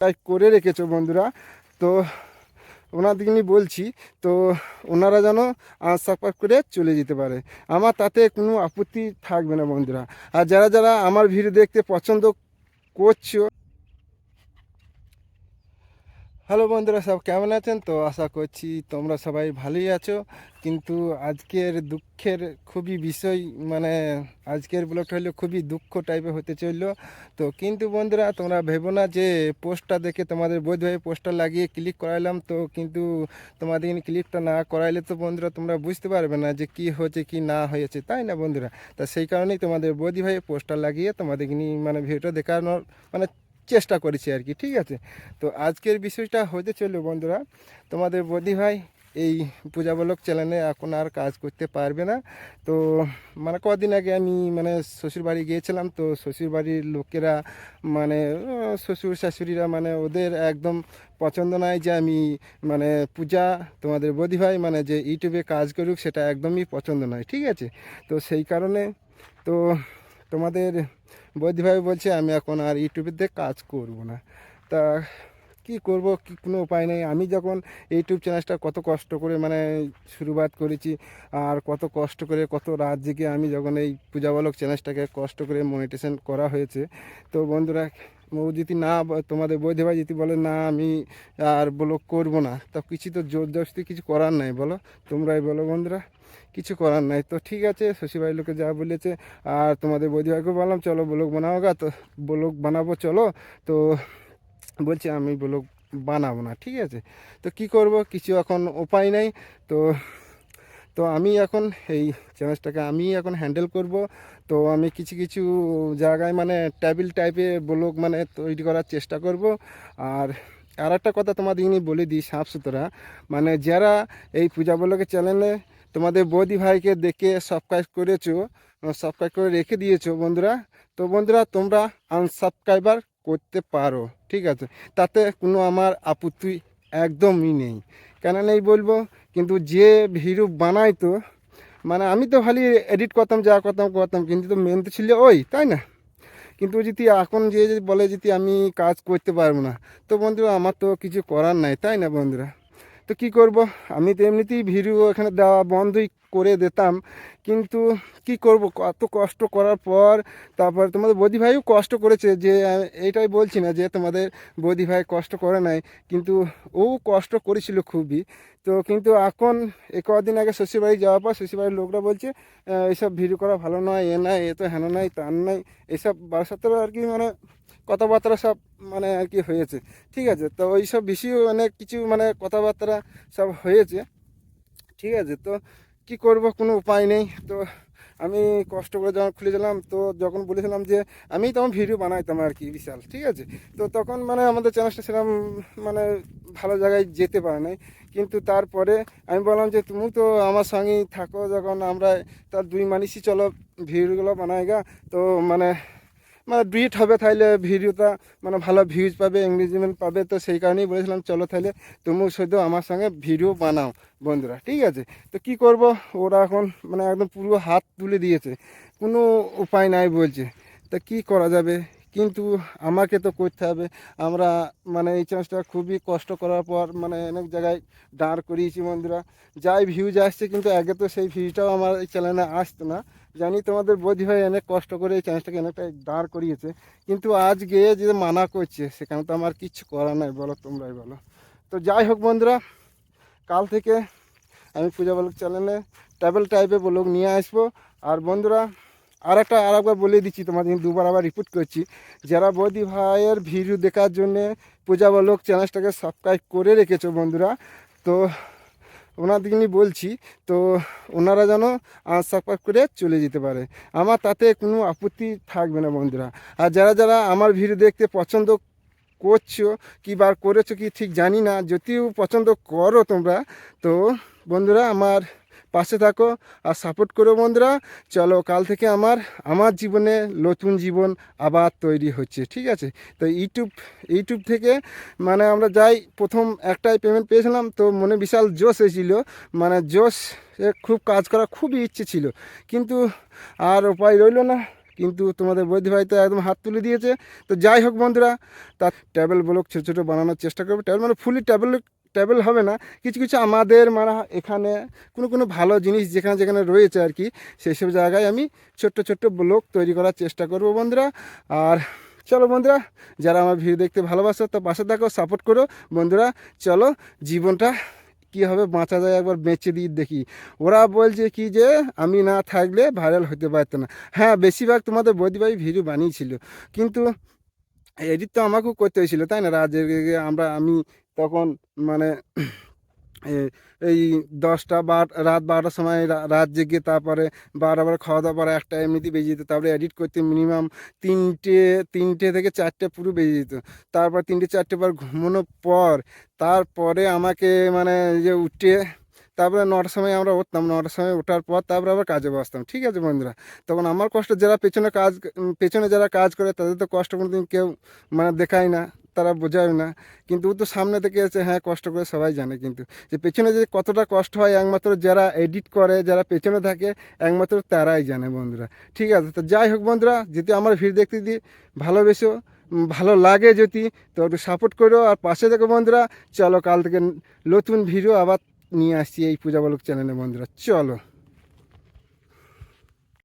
তাই করে রেখেছো বন্ধুরা। তো ওনাদের নিয়ে বলছি, তো ওনারা যেন সাবস্ক্রাইব করে চলে যেতে পারে। আমার তাতে কোনো আপত্তি থাকবে না বন্ধুরা। আর যারা যারা আমার ভিড় দেখতে পছন্দ করছ হ্যালো বন্ধুরা, সব কেমন আছেন? তো আশা করছি তোমরা সবাই ভালোই আছো। কিন্তু আজকের দুঃখের খুবই বিষয় মানে আজকের ব্লগটা হলো খুবই দুঃখ টাইপের হতে চলল। তো কিন্তু বন্ধুরা, তোমরা ভেবো না যে পোস্টটা দেখে তোমাদের বৈধ হয়ে পোস্টটা লাগিয়ে ক্লিক করাইলাম। তো কিন্তু তোমাদের ক্লিকটা না করাইলে তো বন্ধুরা, তোমরা বুঝতে পারবে না যে কি হয়েছে, কি না হয়েছে, তাই না বন্ধুরা? তা সেই কারণেই তোমাদের বৈধ হয়ে পোস্টটা লাগিয়ে তোমাদের মানে ভিডিওটা দেখানোর মানে চেষ্টা করেছি আর কি, ঠিক আছে? তো আজকের বিষয়টা হতে চলল বন্ধুরা। তোমাদের বদি ভাই এই পূজাবলক চ্যানেলে এখন আর কাজ করতে পারবে না। তো মানে কদিন আগে আমি মানে শ্বশুরবাড়ি গিয়েছিলাম, তো শ্বশুরবাড়ির লোকেরা মানে শ্বশুর শাশুড়িরা মানে ওদের একদম পছন্দ নয় যে আমি মানে পূজা, তোমাদের বদি ভাই মানে যে ইউটিউবে কাজ করুক সেটা একদমই পছন্দ নয়, ঠিক আছে? তো সেই কারণে তো তোমাদের বৌদিভাই বলছে, আমি এখন আর ইউটিউবেতে কাজ করব না। তা কি করব, কি কোনো উপায় নেই। আমি যখন ইউটিউব চ্যানেলটা কত কষ্ট করে মানে শুরুবাত করেছি আর কত কষ্ট করে কত রাত জেগে আমি যখন এই পূজাবলক চ্যানেলটাকে কষ্ট করে মনিটেশন করা হয়েছে, তো বন্ধুরা ও যদি না তোমাদের বৌদি ভাই যদি বলে, না, আমি আর ব্লগ করব না, তো কিছু তো জোর জবস্তি কিছু করার নাই, বলো। তোমরাই বলো বন্ধুরা। কিছু করার নাই। তো ঠিক আছে শ্বশুরবাড়ির লোকে যা বলেছে, আর তোমাদের বৌদি ভাইকে বললাম, চলো ব্লগ বানাও গা। তো ব্লগ বানাবো, চলো। তো বলছে, আমি ব্লগ বানাবো না, ঠিক আছে। তো কি করব, কিছু এখন উপায় নেই। তো তো আমি এখন এই চ্যালেঞ্জটাকে আমি এখন হ্যান্ডেল করব। তো আমি কিছু কিছু জায়গায় মানে টেবিল টাইপে ব্লগ মানে তৈরি করার চেষ্টা করব। আর আর একটা কথা তোমাদের বলে দিই সাফ সুতরা মানে যারা এই পূজা ব্লগের চ্যানেলে তোমাদের বৌদি ভাইকে দেখে সাবস্ক্রাইব করেছ সাবস্ক্রাইব করে রেখে দিয়েছ বন্ধুরা। তো বন্ধুরা, তোমরা আনসাবস্ক্রাইবার করতে পারো, ঠিক আছে? তাতে কোনো আমার আপত্তি একদমই নেই। কেন নেই বলব? কিন্তু যে ভিডিও বানাইতো মানে আমি তো খালি এডিট করতাম, যা করতাম করতাম, কিন্তু তো মেন তো ছিল ওই, তাই না? কিন্তু যদি এখন যে বলে যদি আমি কাজ করতে পারব না, তো বন্ধুরা, আমার তো কিছু করার নাই, তাই না বন্ধুরা? তো কি করব? আমি তো এমনিতেই ভিডিও এখানে দেওয়া বন্ধই করে দিতাম। কিন্তু কি করব? কত কষ্ট করার পর তারপর তোমাদের বৌদি ভাইও কষ্ট করেছে যে এইটাই বলছি না যে, তোমাদের বৌদি ভাই কষ্ট করে নাই। কিন্তু ও কষ্ট করেছিল খুবই। তো কিন্তু এখন এ কদিন আগে শ্বশুরবাড়ি যাওয়ার পর শ্বশুরবাড়ির লোকরা বলছে এইসব ভিডিও করা ভালো নয়, এ নাই, এ তো হেন নাই, তার নাই। এইসব বাসাতে আর কি মানে কথাবার্তা সব মানে আর কি হয়েছে। ঠিক আছে? তো ওই সব বিষয়ে অনেক কিছু মানে কথাবার্তা সব হয়েছে। ঠিক আছে? তো কি করব? কোনো উপায় নেই। তো আমি কষ্ট করে যখন খুলে দিলাম, তো যখন বলেছিলাম যে আমি তখন ভিডিও বানাইতাম আর কি বিশাল, ঠিক আছে? তো তখন মানে আমাদের চ্যানেলটা সেরকম মানে ভালো জায়গায় যেতে পারে নাই। কিন্তু তারপরে আমি বললাম যে, তুমি তো আমার সঙ্গেই থাকো, যখন আমরা তার দুই মানুষই চলো ভিডিওগুলো বানাই গা তো মানে মানে ব্রিট হবে তাহলে ভিডিওটা মানে ভালো ভিউজ পাবে এঙ্গেজমেন্ট পাবে। তো সেই কারণেই বলেছিলাম, চলো তাহলে তুমি শুধু আমার সঙ্গে ভিডিও বানাও বন্ধুরা, ঠিক আছে? তো কি করব? ওরা এখন মানে একদম পুরো হাত তুলে দিয়েছে। কোনো উপায় নাই বলছে। তা কি করা যাবে? কিন্তু আমাকে তো করতে হবে। আমরা মানে এই চ্যানেলটা খুবই কষ্ট করার পর মানে অনেক জায়গায় দাঁড় করিয়েছি বন্ধুরা। যাই ভিউজ আসছে কিন্তু আগে তো সেই ভিউজটাও আমার এই চ্যানেলে আসতো না। জানি তোমাদের বোধ হয় অনেক কষ্ট করে এই চ্যানেলটাকে অনেকটা দাঁড় করিয়েছে। কিন্তু আজ গিয়ে যে মানা করছে সেখানে তো আমার কিচ্ছু করার নাই, বলো তোমরাই বলো। তো যাই হোক বন্ধুরা, কাল থেকে আমি পূজা বলক চ্যানেলে ট্রাভেল টাইপে ব্লগ নিয়ে আসব। আর বন্ধুরা আর একটা আর একবার বলে দিচ্ছি তোমাদের দুবার আবার রিপিট করছি। যারা বৌদি ভাইয়ের ভিডিও দেখার জন্যে পূজা বলক চ্যানেলটাকে সাবস্ক্রাইব করে রেখেছো বন্ধুরা, তো ওনাদের নিয়ে বলছি, তো ওনারা যেন সাবস্ক্রাইব করে চলে যেতে পারে। আমার তাতে কোনো আপত্তি থাকবে না বন্ধুরা। আর যারা যারা আমার ভিডিও দেখতে পছন্দ করছ, কি বার করেছ কি ঠিক জানি না, যদিও পছন্দ করো তোমরা, তো বন্ধুরা আমার পাশে থাকো আর সাপোর্ট করো বন্ধুরা। চলো কাল থেকে আমার আমার জীবনে নতুন জীবন আবার তৈরি হচ্ছে, ঠিক আছে? তো ইউটিউব ইউটিউব থেকে মানে আমরা যাই, প্রথম একটাই পেমেন্ট পেয়েছিলাম, তো মনে বিশাল জোশ এসেছিল মানে জোশ খুব কাজ করা খুবই ইচ্ছে ছিল। কিন্তু আর উপায় রইল না, কিন্তু তোমাদের বৈধ ভাই তো একদম হাত তুলে দিয়েছে। তো যাই হোক বন্ধুরা, তার ট্যাবেল ব্লক ছোটো ছোটো বানানোর চেষ্টা করবে। ট্যাবেল মানে ফুলি ট্যাবেল ট্যাবেল হবে না। কিছু কিছু আমাদের মানে এখানে কোনো কোনো ভালো জিনিস যেখানে যেখানে রয়েছে আর কি, সেই সব জায়গায় আমি ছোট্ট ছোট্ট ব্লক তৈরি করার চেষ্টা করব বন্ধুরা। আর চলো বন্ধুরা, যারা আমার ভিডিও দেখতে ভালোবাসো, তো পাশে থাকো সাপোর্ট করো। বন্ধুরা, চলো জীবনটা কীভাবে বাঁচা যায় একবার বেঁচে দিয়ে দেখি। ওরা বলছে কি যে, আমি না থাকলে ভাইরাল হতে পারতো না। হ্যাঁ বেশিরভাগ তোমাদের বৌদিভাই ভিডিও বানিয়েছিল। কিন্তু এডিট তো আমাকেও করতে হয়েছিল, তাই না? রাত জেগে আমরা, আমি তখন মানে এই দশটা বার রাত বারোটার সময় রাত জেগে তারপরে বারোবার খাওয়া দাওয়া পরে একটা এমনিতে বেজে যেত, তারপরে এডিট করতে মিনিমাম তিনটে তিনটে থেকে চারটে পুরো বেজে যেত। তারপর তিনটে, চারটে পর ঘুমানোর পর, তারপরে আমাকে মানে যে উঠে, তারপরে নটার সময় আমরা উঠতাম, নটার সময় ওঠার পর তারপরে আবার কাজে বসতাম। ঠিক আছে বন্ধুরা, তখন আমার কষ্ট, যারা পেছনে কাজ, পেছনে যারা কাজ করে তাদের তো কষ্ট কোনোদিন কেউ মানে দেখায় না। তারা বোঝায় না। কিন্তু ও তো সামনে থেকে আছে হ্যাঁ কষ্ট করে সবাই জানে কিন্তু। যে পেছনে যে কতটা কষ্ট হয়, একমাত্র যারা এডিট করে, যারা পেছনে থাকে, একমাত্র তারাই জানে বন্ধুরা। ঠিক আছে, তো যাই হোক বন্ধুরা, যদি আমার ভিড় দেখতে দিই ভালোবেসো ভালো লাগে যদি, তো একটু সাপোর্ট করো। আর পাশে দেখো বন্ধুরা, চলো কাল থেকে নতুন ভিডিও আবার নিয়ে আসছি এই পূজা বালক চ্যানেলে বন্ধুরা। চলো।